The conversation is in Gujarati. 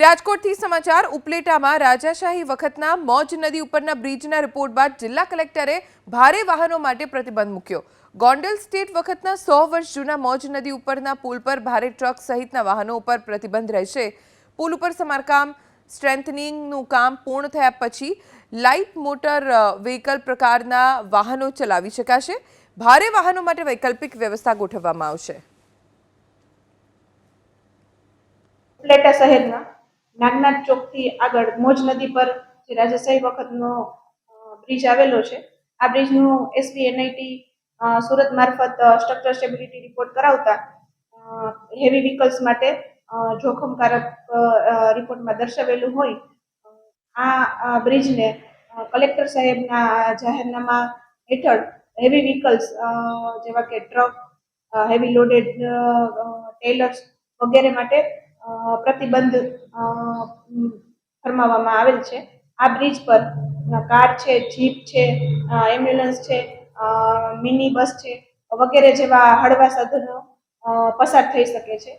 રાજકોટથી સમાચાર, ઉપલેટામાં રાજાશાહી વખતના મોજ નદી ઉપરના બ્રિજના રિપોર્ટ બાદ જિલ્લા કલેક્ટરે ભારે વાહનો માટે પ્રતિબંધ મૂક્યો. ગોંડલ સ્ટેટ વખતના સો વર્ષ જૂના મોજ નદી ઉપરના પુલ પર ભારે ટ્રક સહિતના વાહનો ઉપર પ્રતિબંધ રહેશે. પુલ ઉપર સમારકામ, સ્ટ્રેન્થનિંગનું કામ પૂર્ણ થયા પછી લાઇટ મોટર વ્હીકલ પ્રકારના વાહનો ચલાવી શકાશે. ભારે વાહનો માટે વૈકલ્પિક વ્યવસ્થા ગોઠવવામાં આવશે. ઉપલેટા શહેરના નાગનાથ ચોકથી આગળ મોજ નદી પર જે રાજાશાહી વખતનો બ્રિજ આવેલો છે, આ બ્રિજનું એસબી એનઆઈટી સુરત મારફત સ્ટ્રક્ચર સ્ટેબિલિટી રિપોર્ટ કરાવતા હેવી વ્હીકલ્સ માટે જોખમકારક રિપોર્ટમાં દર્શાવેલું હોય આ બ્રિજને કલેક્ટર સાહેબના જાહેરનામા હેઠળ હેવી વ્હીકલ્સ જેવા કે ટ્રક હેવી લોડેડ ટેલર્સ વગેરે માટે પ્રતિબંધ ફરમાવવામાં આવેલ છે. આ બ્રિજ પર કાર છે, જીપ છે એમ્બ્યુલન્સ છે મિની બસ છે, વગેરે જેવા હળવા સાધનો પસાર થઈ શકે છે.